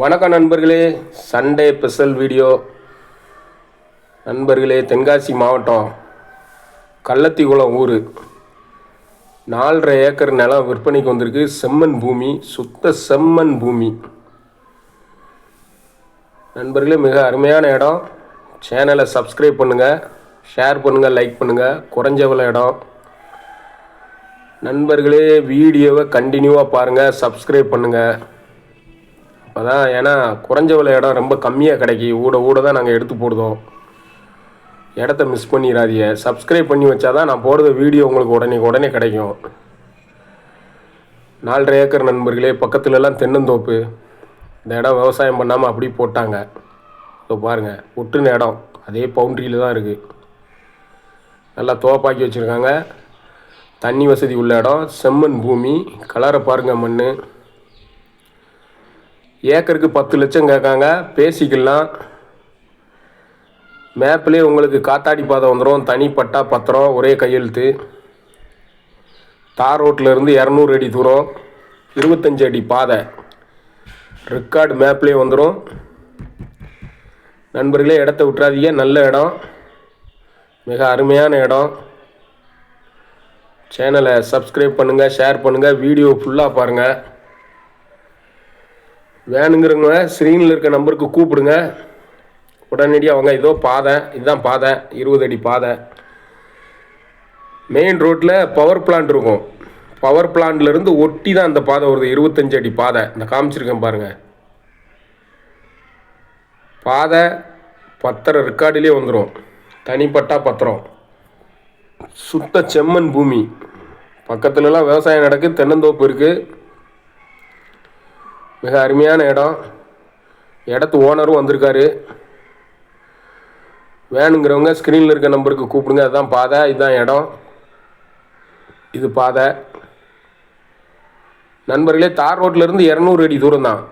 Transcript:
வணக்கம் நண்பர்களே. Sunday special video. நண்பர்களே தென்காசி மாவட்டம் கள்ளத்திக்குளம் ஊர். நாலரை ஏக்கர் நிலம் விற்பனைக்கு வந்திருக்கு. செம்மண் பூமி சுத்த செம்மண் பூமி. நண்பர்களே மிக அருமையான இடம். சேனலை சப்ஸ்கிரைப் பண்ணுங்கள் ஷேர் பண்ணுங்கள் லைக் பண்ணுங்கள் குறைஞ்ச விலை இடம். நண்பர்களே வீடியோவை கண்டினியூவாக பாருங்கள் சப்ஸ்கிரைப் பண்ணுங்கள் அதான் ஏன்னா குறைஞ்ச விலை இடம் ரொம்ப கம்மியாக கிடைக்கி ஊட ஊட தான் நாங்கள் எடுத்து போடுதோம். இடத்த மிஸ் பண்ணிடாதீங்க சப்ஸ்கிரைப் பண்ணி வச்சா தான் நான் போடுற வீடியோ உங்களுக்கு உடனே உடனே கிடைக்கும். நாலரை ஏக்கர் நண்பர்களே பக்கத்துலலாம் தென்னந்தோப்பு. இந்த இடம் விவசாயம் பண்ணாமல் அப்படி போட்டாங்க. இப்போ பாருங்கள் ஒட்டுன இடம். அதே பவுண்ட்ரியில் தான் இருக்குது நல்லா தோப்பாக்கி வச்சுருக்காங்க. தண்ணி வசதி உள்ள இடம். செம்மண் பூமி. கலரை பாருங்கள் மண் ஏக்கருக்கு பத்து லட்சம் கேட்காங்க பேசிக்கலாம். மேப்லேயே உங்களுக்கு காத்தாடி பாதை வந்துடும் தனிப்பட்டா பத்திரம் ஒரே கையெழுத்து. தார் ரோட்டில் இருந்து இரநூறு அடி தூரம். இருபத்தஞ்சி அடி பாதை. ரெக்கார்டு மேப்லேயே வந்துடும் நண்பர்களே இடத்த விட்டுறாதீங்க. நல்ல இடம். மிக அருமையான இடம். சேனலை சப்ஸ்கிரைப் பண்ணுங்கள் ஷேர் பண்ணுங்கள் வீடியோ ஃபுல்லாக பாருங்கள் வேணுங்கிறவங்க ஸ்க்ரீனில் இருக்க நம்பருக்கு கூப்பிடுங்க. உடனடியாக அவங்க இதோ பாதை இதுதான் பாதை இருபது அடி பாதை. மெயின் ரோட்டில் பவர் பிளான்ட் இருக்கும். பவர் பிளான்ட்லேருந்து ஒட்டி தான் அந்த பாதை வருது. இருபத்தஞ்சு அடி பாதை. இந்த காமிச்சிருக்கேன் பாருங்கள் பாதை பத்திரம் ரெக்கார்டிலே வந்துடும் தனிப்பட்டா பத்திரம். சுத்த செம்மண் பூமி. பக்கத்துலலாம் விவசாயம் நடக்குது. தென்னந்தோப்பு இருக்குது மிக அருமையான இடம். இடத்து ஓனரும் வந்திருக்காரு. வேணுங்கிறவங்க ஸ்க்ரீனில் இருக்க நம்பருக்கு கூப்பிடுங்க. அதுதான் பாதை. இதுதான் இடம். இது பாதை. நண்பர்களே தார் ரோட்டிலேருந்து இரநூறு அடி தூரம் தான்.